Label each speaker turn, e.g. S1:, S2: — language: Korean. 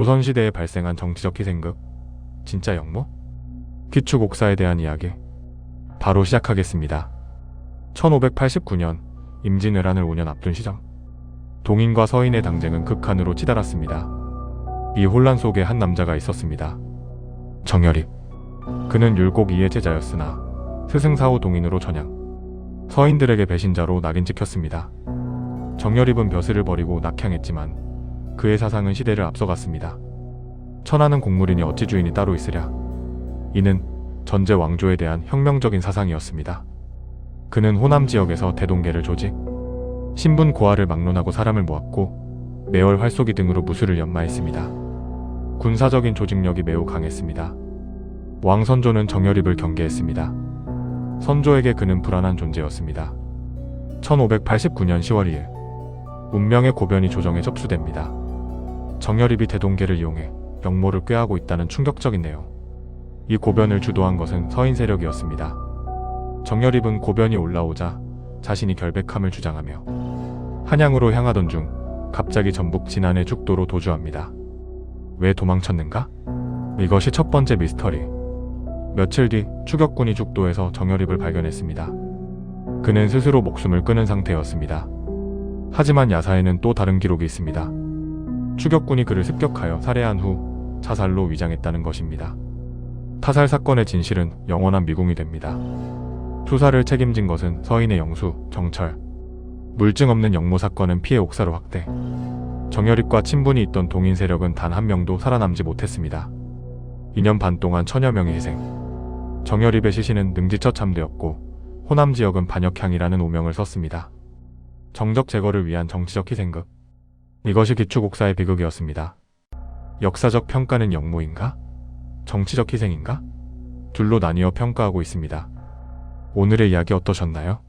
S1: 조선시대에 발생한 정치적 희생극 진짜 역모? 귀축 옥사에 대한 이야기 바로 시작하겠습니다. 1589년 임진왜란을 5년 앞둔 시점 동인과 서인의 당쟁은 극한으로 치달았습니다. 이 혼란 속에 한 남자가 있었습니다. 정열입 그는 율곡 이의 제자였으나 스승사후 동인으로 전향 서인들에게 배신자로 낙인 찍혔습니다. 정열입은 벼슬을 버리고 낙향했지만 그의 사상은 시대를 앞서갔습니다. 천하는 곡물이니 어찌 주인이 따로 있으랴. 이는 전제 왕조에 대한 혁명적인 사상이었습니다. 그는 호남 지역에서 대동계를 조직, 신분 고하를 막론하고 사람을 모았고 매월 활쏘기 등으로 무술을 연마했습니다. 군사적인 조직력이 매우 강했습니다. 왕 선조는 정열입을 경계했습니다. 선조에게 그는 불안한 존재였습니다. 1589년 10월 2일 운명의 고변이 조정에 접수됩니다. 정열입이 대동계를 이용해 역모를 꾀하고 있다는 충격적인 내용. 이 고변을 주도한 것은 서인 세력이었습니다. 정열입은 고변이 올라오자 자신이 결백함을 주장하며 한양으로 향하던 중 갑자기 전북 진안의 죽도로 도주합니다. 왜 도망쳤는가? 이것이 첫 번째 미스터리. 며칠 뒤 추격군이 죽도에서 정열입을 발견했습니다. 그는 스스로 목숨을 끊은 상태였습니다. 하지만 야사에는 또 다른 기록이 있습니다. 추격군이 그를 습격하여 살해한 후 자살로 위장했다는 것입니다. 타살 사건의 진실은 영원한 미궁이 됩니다. 수사를 책임진 것은 서인의 영수, 정철. 물증 없는 영모 사건은 피해 옥사로 확대. 정열입과 친분이 있던 동인 세력은 단 한 명도 살아남지 못했습니다. 2년 반 동안 천여 명의 희생. 정열입의 시신은 능지처 참되었고 호남 지역은 반역향이라는 오명을 썼습니다. 정적 제거를 위한 정치적 희생극. 이것이 기축옥사의 비극이었습니다. 역사적 평가는 역모인가? 정치적 희생인가? 둘로 나뉘어 평가하고 있습니다. 오늘의 이야기 어떠셨나요?